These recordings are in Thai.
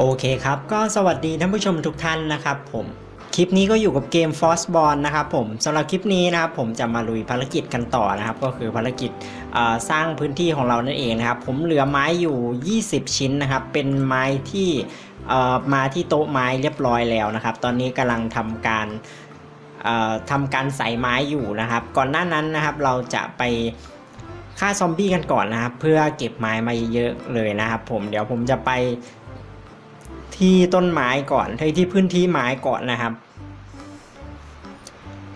โอเคครับ ก็สวัสดีท่านผู้ชมทุกท่านนะครับผม คลิปนี้ก็อยู่กับเกม f o r c e b o r n นะครับผมสำหรับคลิปนี้นะครับผมจะมาลุยภารกิจกันต่อนะครับ ก็คือภารกิจสร้างพื้นที่ของเรานั่นเองนะครับ ผมเหลือไม้อยู่ 20 ชิ้นนะครับ เป็นไม้ที่มาที่โต๊ะไม้เรียบร้อยแล้วนะครับ ตอนนี้กำลังทำการทำการใส่ไม้อยู่นะครับ ก่อนหน้านั้นนะครับเราจะไปฆ่าซอมบี้กันก่อนนะครับ เพื่อเก็บไม้มาเยอะเลยนะครับ ผมเดี๋ยวผมจะไป ที่ต้นไม้ก่อนที่ที่พื้นที่ไม้ก่อนนะครับ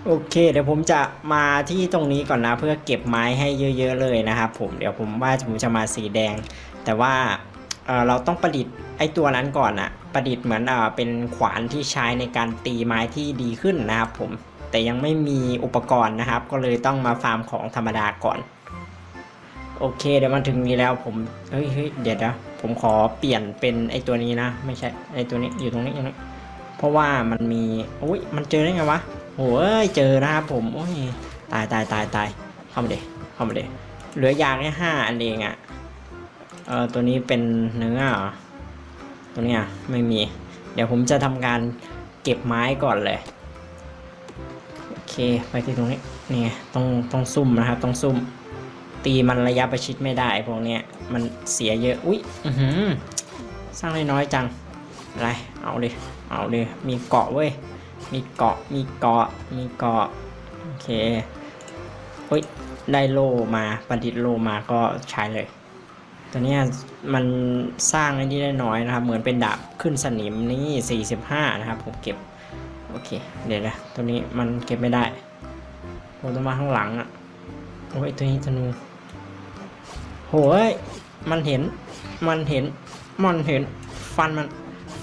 โอเค เดี๋ยวผมจะมาที่ตรงนี้ก่อนนะ เพื่อเก็บไม้ให้เยอะ ๆ เลยนะครับ ผมเดี๋ยวผมว่าผมจะมาสีแดง แต่ว่าเเราต้องประดิษฐ์ไอตัวนั้นก่อนอะประดิษฐ์เหมือนเอเป็นขวานที่ใช้ในการตีไม้ที่ดีขึ้นนะครับ ผมแต่ยังไม่มีอุปกรณ์นะครับ ก็เลยต้องมาฟาร์มของธรรมดาก่อน โอเค เดี๋ยวมาถึงนี้แล้วผมเฮ้ยเฮ้ยเดี๋ยวนะ ผมขอเปลี่ยนเป็นไอตัวนี้นะ ไม่ใช่ไอตัวนี้อยู่ตรงนี้อย่างนี้เพราะว่ามันมีอุ้ยมันเจอได้ไงวะโอ้ยเจอนะครับผมโอ้ยตายตายตายตายเข้ามาเดเข้ามาเดเหลือยางแค่ห้าอันเองอะ่ะเออตัวนี้เป็นเนื้อเหรอตัวนี้ยไม่มี เดี๋ยวผมจะทำการเก็บไม้ก่อนเลยโอเคไปที่ตรงนี้นี่ไงต้องต้องซุ่มนะครับต้องซุ่ม ตีมันระยะประชิดไม่ได้พวกเนี้ยมันเสียเยอะอุ๊ยอือหือสร้างได้น้อยจังอะไรเอาเลยเอาเลยมีเกาะเว้ยมีเกาะมีเกาะมีเกาะโอเคเฮ้ยได้โลมาประดิษฐ์โลมาก็ใช้เลยตัวเนี้ยมันสร้างไอ้นี่ได้น้อยนะครับเหมือนเป็นดาบขึ้นสนิมนี่45 นะครับผมเก็บโอเคเดี๋ยวนะตัวนี้มันเก็บไม่ได้ผมต้องมาข้างหลังอะโอ้ยตัวนี้ธนู โหยมันเห็น มันเห็น มันเห็น ฟันมัน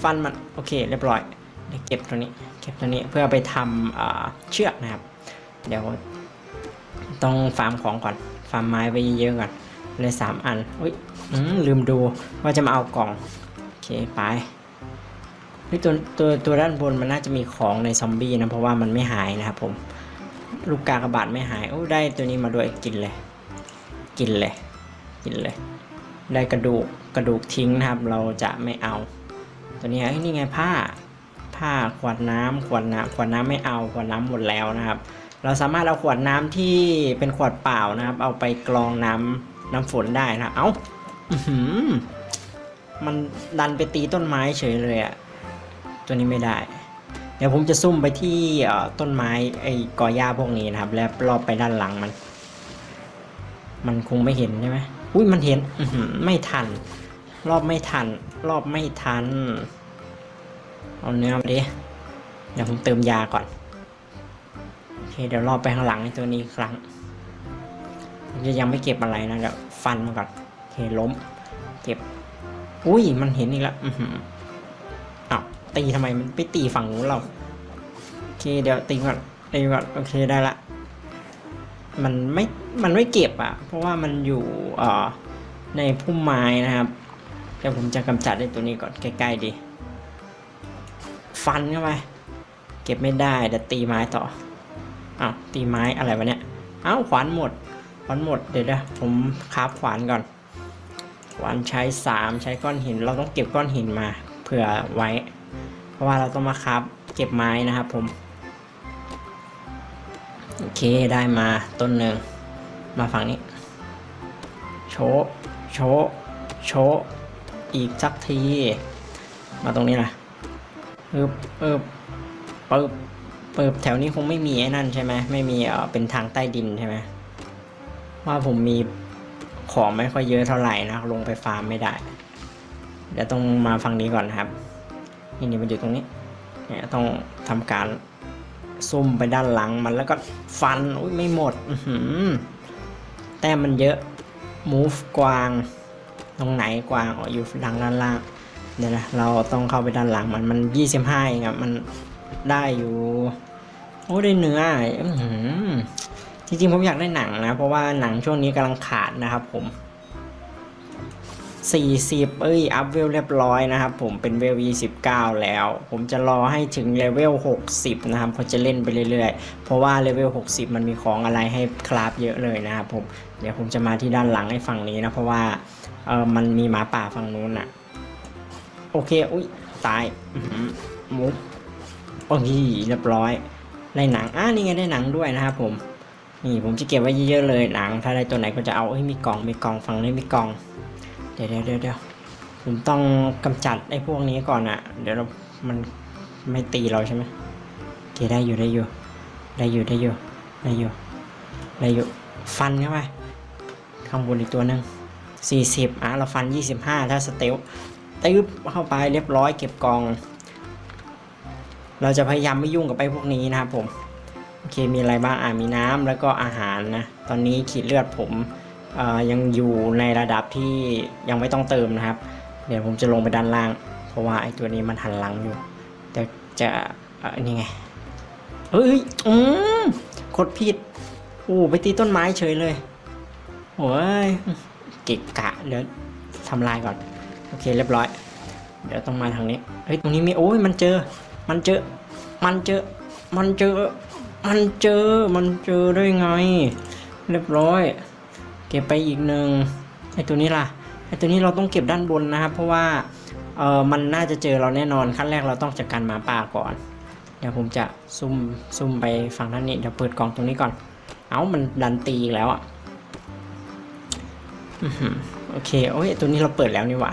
ฟันมัน โอเค เรียบร้อยเดี๋ยวเก็บตัวนี้ เก็บตัวนี้เพื่อไปทำเชือกนะครับ เดี๋ยวต้องฟาร์มของก่อน ฟาร์มไม้ไว้เยอะๆก่อน เลยสามอัน อุ้ยลืมดูว่าจะมาเอากล่อง โอเค ไปเฮ้ยตัวตัวตัวด้านบนมันน่าจะมีของในซอมบี้นะ เพราะว่ามันไม่หายนะครับผม ลูกกากระบาดไม่หาย โอ้ ได้ตัวนี้มาด้วยกินเลย กินเลย กินเลย ได้กระดูกกระดูกทิ้งนะครับ เราจะไม่เอา ตัวนี้เอ้นี่ไงผ้า ผ้าขวดน้ำขวดน้ำขวดน้ำไม่เอา ขวดน้ำหมดแล้วนะครับ เราสามารถเอาขวดน้ำที่เป็นขวดเปล่านะครับ เอาไปกรองน้ำน้ำฝนได้นะเอา้าอื้อหือมันดันไปตีต้นไม้เฉยเลยอะตัวนี้ไม่ได้ เดี๋ยวผมจะซุ่มไปที่ต้นไม้ไอ้กอหญ้าพวกนี้นะครับ แล้วรอบไปด้านหลังมัน มันคงไม่เห็นใช่ไหม อุ้ยมันเห็นอือหือไม่ทัน รอบไม่ทัน รอบไม่ทัน เอาเนื้อมาดิ เดี๋ยวผมเติมยาก่อน โอเค เดี๋ยวรอบไปข้างหลังไอ้ตัวนี้อีกครั้งผมจะยังไม่เก็บอะไรนะเดี๋ยวฟันมันก่อน โอเคล้ม เก็บ อุ้ยมันเห็นอีกแล้วอือหืออ้าวตีทำไมมันไปตีฝั่งนู้นเรา โอเคเดี๋ยวตีก่อนตีก่อน โอเคได้ละ มันไม่มันไม่เก็บอะ เพราะว่ามันอยู่เอ่อในพุ่มไม้นะครับเดี๋ยวผมจะกำจัดไอ้ตัวนี้ก่อนใกล้ๆดีฟันเข้าไปเก็บไม่ได้เดี๋ยวตีไม้ต่ออ้าวตีไม้อะไรวะเนี่ยอ้าวขวานหมดขวานหมดเดี๋ยวนะผมคราบขวานก่อนขวานใช้สามใช้ก้อนหิน เราต้องเก็บก้อนหินมาเผื่อไว้ เพราะว่าเราต้องมาคราบเก็บไม้นะครับผม โอเคได้มาต้นหนึ่ง มาฝั่งนี้ โชโชโชอีกสักที มาตรงนี้นะเอิบเอิบเปิบเปิบแถวนี้คงไม่มีไอ้นั่นใช่ไหมไม่มีเออเป็นทางใต้ดินใช่ไหมว่าผมมีของไม่ค่อยเยอะเท่าไหร่นะ ลงไปฟาร์มไม่ได้ เดี๋ยวต้องมาฝั่งนี้ก่อนนะครับนี่นี่มันอยู่ตรงนี้เนี่ยต้องทำการ ซุ่มไปด้านหลังมันแล้วก็ฟันอุ้ยไม่หมดหแต้มมันเยอะ move กวาง ตรงไหนกวางอ๋ออยู่ด้านล่างล่างเดี๋ยวนะเราต้องเข้าไปด้านหลังมันมันยี่สิบห้าเองอะมันได้อยู่ โอ้ได้เนื้ออือหือจริงๆผมอยากได้หนังนะ เพราะว่าหนังช่วงนี้กำลังขาดนะครับผม 40 เอ้ย อัพเวลเรียบร้อยนะครับผมเป็นเวล 29 แล้ว ผมจะรอให้ถึงเลเวล 60 นะครับเขาจะเล่นไปเรื่อยๆ เพราะว่าเลเวล 60 มันมีของอะไรให้คราฟเยอะเลยนะครับผม เดี๋ยวผมจะมาที่ด้านหลังให้ฝั่งนี้นะ เพราะว่าเออมันมีหมาป่าฝั่งนู้นอะโอเค อุ้ย ตายอื้ออมุกโอ้ยเรียบร้อย ได้หนัง อ่านี่ไงได้หนังด้วยนะครับผมนี่ผมจะเก็บไว้เยอะๆเลยหนัง ถ้าได้ตัวไหนก็จะเอาเอ้ยมีกล่องมีกล่องฝั่งนี้มีกล่อง ดี๋ยวเดี๋ยวเดี๋ยวเดี๋ยวผมต้องกำจัดไอ้พวกนี้ก่อนอะเดี๋ยวเรา มันไม่ตีเราใช่ไหมโอเคได้อยู่ได้อยู่ ได้อยู่ได้อยู่ได้อยู่ได้อยู่ ฟันเข้าไปข้างบนอีกตัวหนึ่งสี่สิบอะ เราฟันยี่สิบห้าถ้าสเตลตึ๊บเข้าไปเรียบร้อยเก็บกอง เราจะพยายามไม่ยุ่งกับไอ้พวกนี้นะครับผม โอเค มีอะไรบ้าง อ่ามีน้ำแล้วก็อาหารนะ ตอนนี้ขีดเลือดผม ยังอยู่ในระดับที่ยังไม่ต้องเติมนะครับ เดี๋ยวผมจะลงไปด้านล่าง เพราะว่าไอ้ตัวนี้มันหันหลังอยู่ แต่จะนี่ไงเฮ้ยอืมกดผิดโอ้ไปตีต้นไม้เฉยเลยโอ้ยเกะกะเดี๋ยวทำลายก่อน โอเคเรียบร้อย เดี๋ยวต้องมาทางนี้เฮ้ยตรงนี้มีโอ้ยมันเจอ มันเจอ มันเจอ มันเจอ มันเจอ มันเจอได้ไง เรียบร้อย เก็บไปอีกหนึ่งไอตัวนี้ล่ะไอตัวนี้เราต้องเก็บด้านบนนะครับ เพราะว่าเออมันน่าจะเจอเราแน่นอนขั้นแรกเราต้องจัดการหมาป่าก่อน เดี๋ยวผมจะซุ่มซุ่มไปฝั่งด้นนี้เดี๋ยวเปิดกล่องตรงนี้ก่อน เอ้ามันดันตีอีกแล้วอะโอเคโอ้ยตัวนี้เราเปิดแล้วนี่หว่า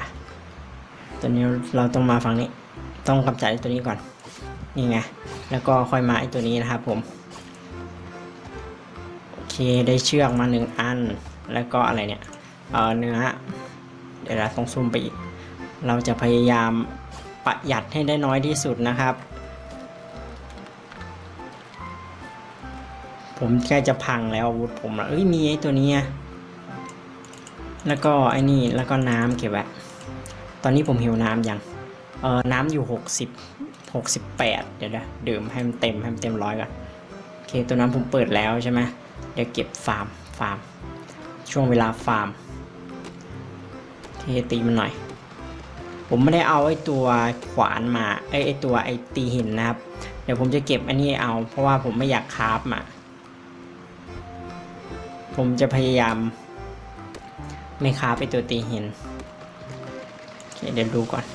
ตัวนี้เราต้องมาฝั่งนี้ ต้องกำจัดไอ้ตัวนี้ก่อนนี่ไงแล้วก็ค่อยมาไอ้ตัวนี้นะครับผมโอเคได้เชือกมาหนึ่งอัน แล้วก็อะไรเนี่ยเเนื้อเดี๋ยวเราต้องซูมไปอีก เราจะพยายามประหยัดให้ได้น้อยที่สุดนะครับ ผมใกล้จะพังแล้วอาวุธผมอะเอ้ยมีไอ้ตัวนี้แล้วก็ไอ้นี่แล้วก็น้ำเก็บไว้ตอนนี้ผมหิวน้ำยังเออน้ำอยู่หกสิบหกสิบแปดเดี๋ยวนะดื่มให้มันเต็มให้มันเต็มร้อยก่อนโอเคตัวนั้นผมเปิดแล้วใช่ไหมเดี๋ยวเก็บฟาร์มฟาร์ม ช่วงเวลาฟาร์มเคตีมันหน่อย ผมไม่ได้เอาไอ้ตัวขวานมาไอ้ไอ้ตัวไอ้ตีหินนะครับ เดี๋ยวผมจะเก็บอันนี้เอา เพราะว่าผมไม่อยากคราฟมาผมจะพยายาม ไม่คาบไปตัวตีหินโอเคเดี๋ยวดูก่อน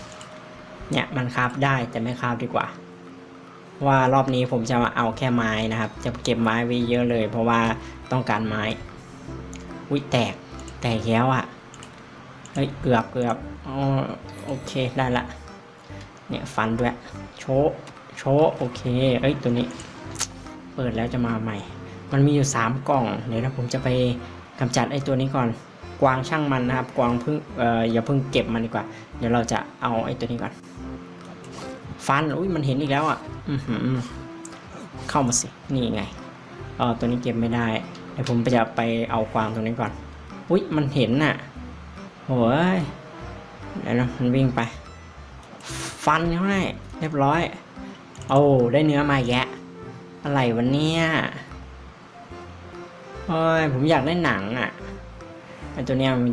เนี่ยมันคาบได้แต่ไม่คาบดีกว่า ว่ารอบนี้ผมจะมาเอาแค่ไม้นะครับ จะเก็บไม้ไว้เยอะเลย เพราะว่าต้องการไม้ อุ้ยแตก แตกแล้วอะ่ะ เฮ้ย เกือบเกือบอ๋อโอเคได้ละ เนี่ยฟันด้วย โชโชโอเค เอ้ย ตัวนี้ เปิดแล้วจะมาใหม่ มันมีอยู่ 3 กล่อง เดี๋ยวนะผมจะไปกำจัดไอ้ตัวนี้ก่อน กวางช่างมันนะครับ กวางเพิ่งเอ่ออย่าเพิ่งเก็บมันดีกว่า เดี๋ยวเราจะเอาไอ้ตัวนี้ก่อน ฟัน อุ้ย มันเห็นอีกแล้วอะ อือหือเข้ามาสิ นี่ไง เออตัวนี้เก็บไม่ได้ เดี๋ยวผมจะไปเอากวางตรงนี้ก่อน อุ้ยมันเห็นน่ะโอ้ยเดี๋ยวนะมันวิ่งไป ฟันเขาให้เรียบร้อย โอ้ได้เนื้อมาแยะ อะไรวันเนี้ยโอ้ย ผมอยากได้หนังอะไอตัวเนี้ยมัน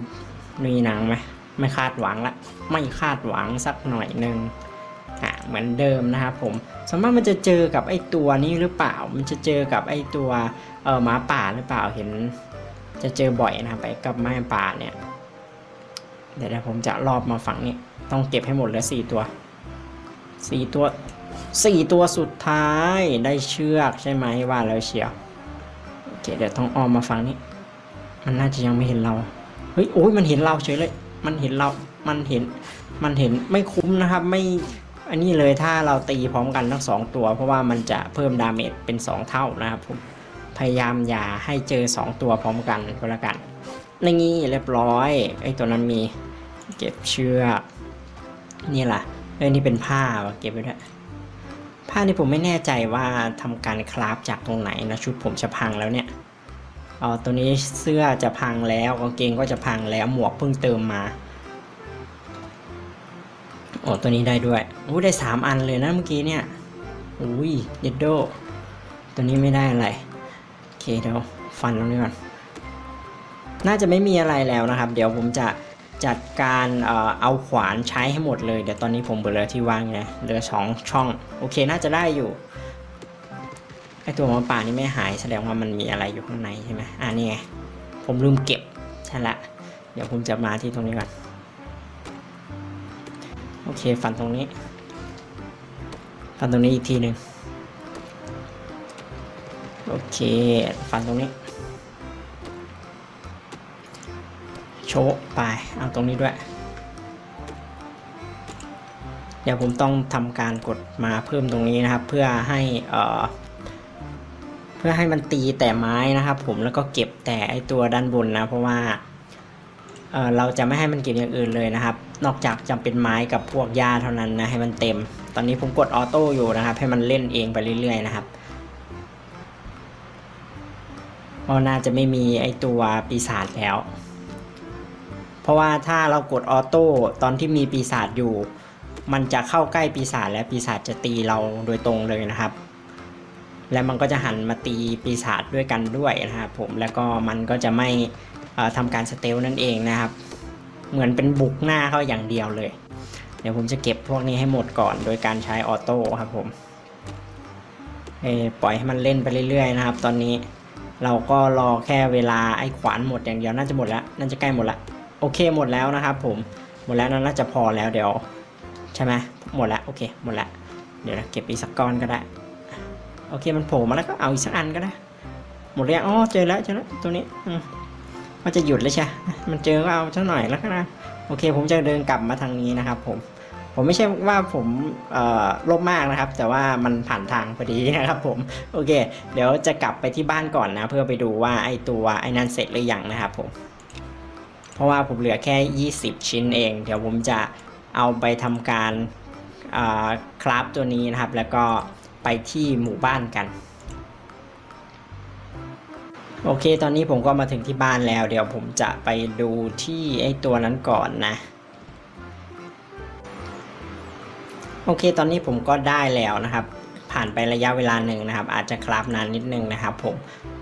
มีหนังไหมไม่คาดหวังละ ไม่คาดหวังสักหน่อยหนึ่งอะเหมือนเดิมนะครับผม สมมติมันจะเจอกับไอตัวนี้หรือเปล่า มันจะเจอกับไอตัวเออหมาป่าหรือเปล่าเห็น จะเจอบ่อยนะครับไปกับหมาป่าเนี่ย เดี๋ยวเดี๋ยวผมจะรอบมาฝั่งนี้ต้องเก็บให้หมดเหลือสี่ตัวสี่ตัวสี่ตัวสุดท้ายได้เชือกใช่ไหมว่าแล้วเชียวโอเคเดี๋ยวต้องอ้อมมาฝั่งนี้ มันน่าจะยังไม่เห็นเราเฮ้ยโอ้ยมันเห็นเราเฉยเลย มันเห็นเรา มันเห็น มันเห็นไม่คุ้มนะครับ ไม่ อันนี้เลยถ้าเราตีพร้อมกันทั้งสองตัว เพราะว่ามันจะเพิ่มดาเมจเป็น 2 เท่านะครับผมพยายามอย่าให้เจอ 2 ตัวพร้อมกันก็แล้วกันในงี้เรียบร้อยไอ้ตัวนั้นมีเก็บเชือกนี่ล่ะเอ้ยนี่เป็นผ้าเก็บไว้ด้วยผ้านี่ผมไม่แน่ใจว่าทำการคราฟจากตรงไหนนะชุดผมจะพังแล้วเนี่ยอ๋อตัวนี้เสื้อจะพังแล้วกางเกงก็จะพังแล้วหมวกเพิ่งเติมมา โอ้ตัวนี้ได้ด้วยอู้ได้สามอันเลยนะเมื่อกี้เนี่ยอุ้ยเด็ดโด ตัวนี้ไม่ได้อะไร โอเคเดี๋ยวฟันตรงนี้ก่อน น่าจะไม่มีอะไรแล้วนะครับ เดี๋ยวผมจะจัดการเอาขวานใช้ให้หมดเลย เดี๋ยวตอนนี้ผมเหลือที่ว่างไงเหลือสองช่อง โอเคน่าจะได้อยู่ไอตัวหมาป่านี่ไม่หายแสดงว่ามันมีอะไรอยู่ข้างในใช่ไหมอ่านี่ไงผมลืมเก็บใช่ละ เดี๋ยวผมจะมาที่ตรงนี้ก่อน โอเค ฟันตรงนี้ ฟันตรงนี้อีกทีหนึ่งโอเค ฟันตรงนี้ โชะไป เอาตรงนี้ด้วย เดี๋ยวผมต้องทำการกดมาเพิ่มตรงนี้นะครับ เพื่อให้เอ่อเพื่อให้มันตีแต่ไม้นะครับ ผมแล้วก็เก็บแต่ไอตัวด้านบนนะ เพราะว่าเเราจะไม่ให้มันเก็บอย่างอื่นเลยนะครับ นอกจากจำเป็นไม้กับพวกหญ้าเท่านั้นนะให้มันเต็ม ตอนนี้ผมกดออโต้อยู่นะครับ ให้มันเล่นเองไปเรื่อยๆนะครับเพราน่าจะไม่มีไอตัวปีศาจแล้ว เพราะว่าถ้าเรากดออโต้ตอนที่มีปีศาจอยู่ มันจะเข้าใกล้ปีศาจและปีศาจจะตีเราโดยตรงเลยนะครับ และมันก็จะหันมาตีปีศาจด้วยกันด้วยนะครับผมแล้วก็มันก็จะไม่ทำการสเตลนั่นเองนะครับ เหมือนเป็นบุกหน้าเขาอย่างเดียวเลย เดี๋ยวผมจะเก็บพวกนี้ให้หมดก่อน โดยการใช้ออโต้ครับผมเอ่อปล่อยให้มันเล่นไปเรื่อยๆนะครับ ตอนนี้เราก็รอแค่เวลาไอ้ขวานหมดอย่างเดียวน่าจะหมดแล้วน่าจะใกล้หมดละโอเคหมดแล้วนะครับ ผมหมดแล้วน่าจะพอแล้วเดี๋ยว ใช่ไหมหมดแล้วโอเค หมดแล้วเดี๋ยวเก็บอีกสักก้อนก็ได้โอเคมันโผล่มาแล้วก็เอาอีกสักอันก็ได้หมดแล้วอ๋อเจอแล้วเจอแล้วตัวนี้อืม ว่าจะหยุดเลยใช่ มันเจอก็เอาสักหน่อยแล้วกนะ โอเค ผมจะเดินกลับมาทางนี้นะครับ ผม ผมไม่ใช่ว่าผมเอ่อลภมากนะครับ แต่ว่ามันผ่านทางพอดีนะครับ ผม โอเค เดี๋ยวจะกลับไปที่บ้านก่อนนะ เพื่อไปดูว่าไอตัวไอ้นั่นเสร็จหรือยังนะครับ ผม เพราะว่าผมเหลือแค่ 20 ชิ้นเอง เดี๋ยวผมจะเอาไปทำการคราฟตัวนี้นะครับ แล้วก็ไปที่หมู่บ้านกัน โอเค ตอนนี้ผมก็มาถึงที่บ้านแล้ว เดี๋ยวผมจะไปดูที่ไอ้ตัวนั้นก่อนนะ โอเค ตอนนี้ผมก็ได้แล้วนะครับ ผ่านไประยะเวลาหนึ่งนะครับ อาจจะคราฟนานนิดนึงนะครับผม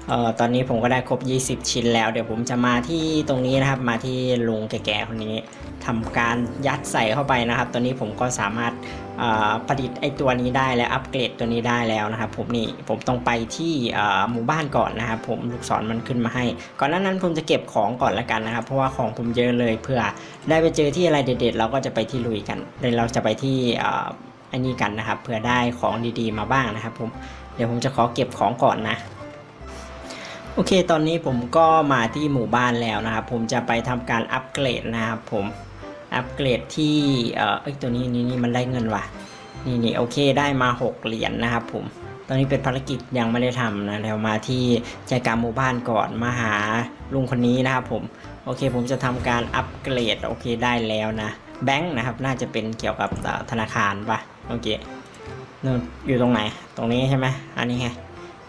เอ่อ ตอนนี้ผมก็ได้ครบ 20 ชิ้นแล้ว เดี๋ยวผมจะมาที่ตรงนี้นะครับ มาที่ลุงแก่ๆคนนี้ ทำการยัดใส่เข้าไปนะครับตอนนี้ผมก็สามารถเอ่อประดิษฐ์ไอตัวนี้ได้และอัปเกรดตัวนี้ได้แล้วนะครับ ผมนี่ผมต้องไปที่หมู่บ้านก่อนนะครับ ผมลูกศรมันขึ้นมาให้ ก่อนหน้านั้นผมจะเก็บของก่อนละกันนะครับ เพราะว่าของผมเยอะเลยเพื่อได้ไปเจอที่อะไรเด็ดๆ เราก็จะไปที่ลุยกันเดี๋ยวเราจะไปที่อันนี้กันนะครับเพื่อได้ของดีๆมาบ้างนะครับ ผมเดี๋ยวผมจะขอเก็บของก่อนนะโอเค ตอนนี้ผมก็มาที่หมู่บ้านแล้วนะครับ ผมจะไปทำการอัปเกรดนะครับผม อัปเกรดที่เอ่อเอ้ยตัวนี้นี่นี่มันได้เงินว่ะนี่นี่โอเคได้มา 6 เหรียญนะครับผมตอนนี้เป็นภารกิจยังไม่ได้ทำนะเดี๋ยวมาที่ใจกลางหมู่บ้านก่อนมาหาลุงคนนี้นะครับผมโอเคผมจะทำการอัปเกรดโอเคได้แล้วนะแบงค์นะครับน่าจะเป็นเกี่ยวกับธนาคารป่ะโอเคนู่นอยู่ตรงไหน ตรงนี้ใช่ไหมอันนี้ไง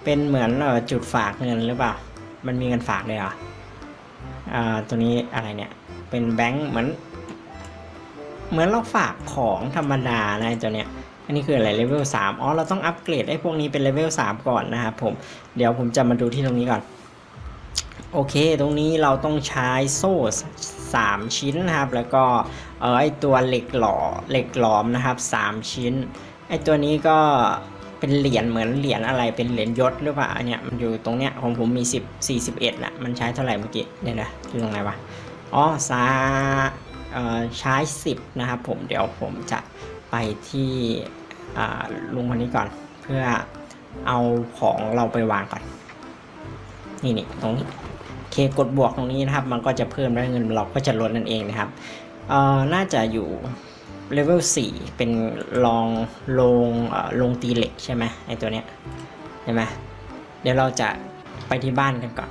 เป็นเหมือนเจุดฝากเงินหรือเปล่า มันมีเงินฝากเลยเหรออ่าตัวนี้อะไรเนี่ยเป็นแบงค์เหมือน เหมือนเราฝากของธรรมดานะไอ้ตัวเนี้ยอันนี้คืออะไรเลเวล3อ๋อเราต้องอัปเกรดไอ้พวกนี้เป็นเลเวล3ก่อนนะครับผมเดี๋ยวผมจะมาดูที่ตรงนี้ก่อน โอเค ตรงนี้เราต้องใช้โซ่3ชิ้นนะครับ แล้วก็เออไอตัวเหล็กหล่อเหล็กหลอมนะครับ 3 ชิ้นไอตัวนี้ก็เป็นเหรียญเหมือนเหรียญอะไรเป็นเหรียญยศหรือเปล่าอันเนี้ยมันอยู่ตรงเนี้ยของผมมี 10 41ละมันใช้เท่าไหร่เมื่อกี้เนี่ยนะอยู่ตรงไหนวะอ๋อซา ใช้ 10 นะครับผมเดี๋ยวผมจะไปที่ลุงคนนี้ก่อน เพื่อเอาของเราไปวางก่อน นี่นี่ตรงนี้เคกดบวกตรงนี้นะครับ มันก็จะเพิ่มแล้วเงินเราก็จะลดนั่นเองนะครับเอ่อน่าจะอยู่เลเวล4เป็นลองลงลงตีเหล็กใช่ไหมไอตัวเนี้ยใช่ไหมเดี๋ยวเราจะไปที่บ้านกันก่อน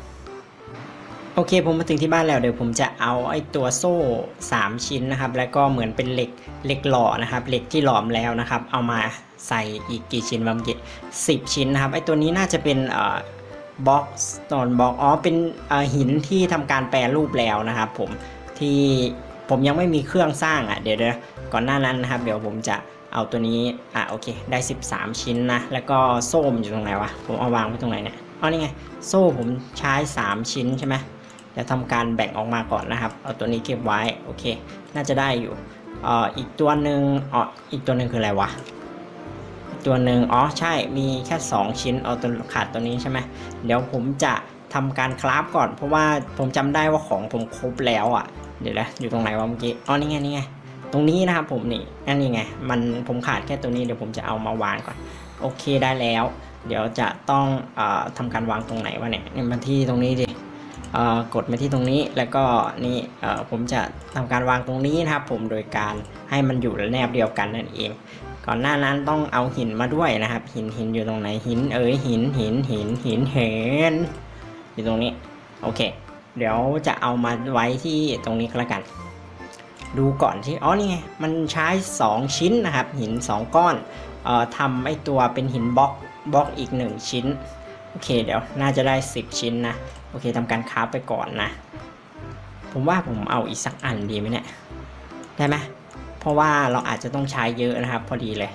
โอเคผมมาถึงที่บ้านแล้วเดี๋ยวผมจะเอาไอ้ตัวโซ่ 3 ชิ้นนะครับ แล้วก็เหมือนเป็นเหล็กเหล็กหล่อนะครับเหล็กที่หลอมแล้วนะครับ เอามาใส่อีกกี่ชิ้นวะเมื่อกี้สิบชิ้นนะครับไอ้ตัวนี้น่าจะเป็นเอ่อบล็อกสโตนบล็อกอ๋อเป็นเอ่อหินที่ทำการแปรรูปแล้วนะครับ ผมที่ผมยังไม่มีเครื่องสร้างอะเดี๋ยวเดี๋ยวก่อนหน้านั้นนะครับ เดี๋ยวผมจะเอาตัวนี้อะโอเคได้ 13 ชิ้นนะแล้วก็โซ่มอยู่ตรงไหนวะผมเอาวางไว้ตรงไหนเนี่ยอ๋อนี่ไงโซ่ผมใช้ 3 ชิ้นใช่ไหม เดี๋ยวทำการแบ่งออกมาก่อนนะครับ เอาตัวนี้เก็บไว้โอเค น่าจะได้อยู่เอ่ออีกตัวหนึ่งอ๋ออีกตัวหนึ่งคืออะไรวะตัวหนึ่งอ๋อใช่มีแค่ 2 ชิ้นเอาตัวขาดตัวนี้ใช่ไหมเดี๋ยวผมจะทำการคราฟก่อน เพราะว่าผมจำได้ว่าของผมครบแล้วอะ เดี๋ยวนะอยู่ตรงไหนวะเมื่อกี้อ๋อนี่ไงนี่ไงตรงนี้นะครับผมนี่อันนี้ไงมันผมขาดแค่ตัวนี้เดี๋ยวผมจะเอามาวางก่อนโอเคได้แล้ว เดี๋ยวจะต้องออทำการวางตรงไหนวะเนี่ยมาที่ตรงนี้ดิ กดมาที่ตรงนี้แล้วก็นี่ผมจะทำการวางตรงนี้นะครับ ผมโดยการให้มันอยู่แนบเดียวกันนั่นเอง ก่อนหน้านั้นต้องเอาหินมาด้วยนะครับ หินหินอยู่ตรงไหนหินเอ๋ยหินหินหินหินเห็นอยู่ตรงนี้โอเค เดี๋ยวจะเอามาไว้ที่ตรงนี้ก็แล้วกัน ดูก่อนที่อ๋อนี่ไงมันใช้ 2 ชิ้นนะครับ หิน 2 ก้อนเอ่อทำไอตัวเป็นหินบล็อกบล็อกอีก 1 ชิ้น อเคเดี๋ยวน่าจะได้ 10 ชิ้นนะ โอเคทำการคราฟไปก่อนนะ ผมว่าผมเอาอีกสักอันดีไหมเนี่ย ได้ไหมเพราะว่าเราอาจจะต้องใช้เยอะนะครับ พอดีเลย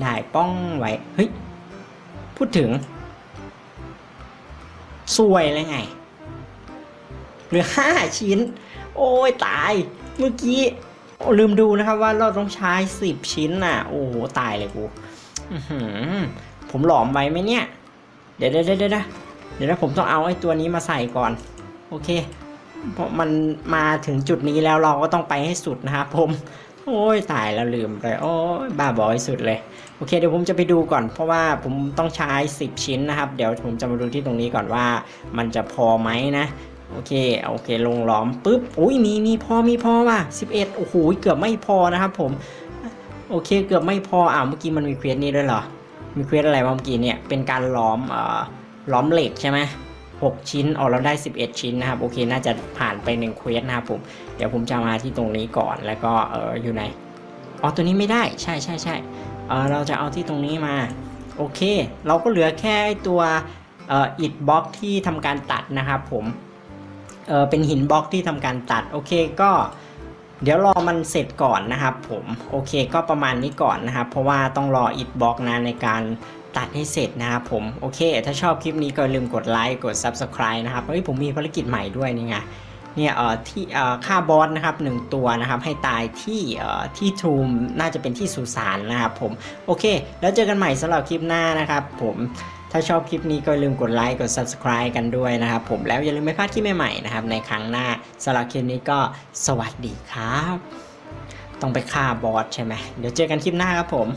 ได้ป้องไว้ เฮ้ย พูดถึงสวยเลยไง เหลือ5ชิ้น โอ้ยตาย เมื่อกี้ลืมดูนะครับว่าเราต้องใช้10ชิ้นน่ะ โอ้โหตายเลยกูผมหลอมไว้ไหมเนี่ย เดี๋ยวเดี๋ยวเดี๋ยวเดี๋ยวเดี๋ยวนะผมต้องเอาไอ้ตัวนี้มาใส่ก่อน โอเค เพราะมันมาถึงจุดนี้แล้วเราก็ต้องไปให้สุดนะครับผม โอ้ยตายแล้วลืมเลยโอ้ยบ้าบอที่สุดเลย โอเคเดี๋ยวผมจะไปดูก่อน เพราะว่าผมต้องใช้ 10 ชิ้นนะครับ เดี๋ยวผมจะมาดูที่ตรงนี้ก่อนว่า มันจะพอไหมนะโอเค โอเค ลงล้อมปุ๊บอุ้ยมี มีพอ มีพอว่ะ11 โอ้โห เกือบไม่พอนะครับผม โอเค เกือบไม่พอ อ่าเมื่อกี้มันมีเควสนี้ด้วยเหรอ มีเควสอะไรเมื่อกี้เนี่ย เป็นการล้อมเอ่อล้อมเหล็กใช่ไหม6ชิ้นออกเราได้ 11 ชิ้นนะครับ โอเค น่าจะผ่านไป1เควสนะครับผม เดี๋ยวผมจะมาที่ตรงนี้ก่อน แล้วก็เอออยู่ไหน อ๋อ ตัวนี้ไม่ได้ ใช่ใช่ใช่เออเราจะเอาที่ตรงนี้มา โอเค เราก็เหลือแค่ตัวเอ่ออิดบล็อกที่ทำการตัดนะครับผม เออเป็นหินบล็อกที่ทำการตัด โอเค ก็ เดี๋ยวรอมันเสร็จก่อนนะครับผมโอเคก็ประมาณนี้ก่อนนะครับ เพราะว่าต้องรออิดบล็อกนะในการตัดให้เสร็จนะครับผมโอเค ถ้าชอบคลิปนี้ก็ลืมกดไลค์กด Subscribe นะครับเฮ้ยผมมีภารกิจใหม่ด้วยนี่ไงเนี่ยเอ่อที่เอ่อฆ่าบอสนะครับหนึ่งตัวนะครับให้ตายที่เอ่อที่ทูมน่าจะเป็นที่สุสานนะครับผมโอเค แล้วเจอกันใหม่สำหรับคลิปหน้านะครับผม ถ้าชอบคลิปนี้ก็อย่าลืมกดไลค์กด subscribe กันด้วยนะครับผมแล้วอย่าลืมไม่พลาดคลิปใหม่ๆนะครับในครั้งหน้าสำหรับคลิปนี้ก็สวัสดีครับ ต้องไปฆ่าบอสใช่ไหมเดี๋ยวเจอกันคลิปหน้าครับผม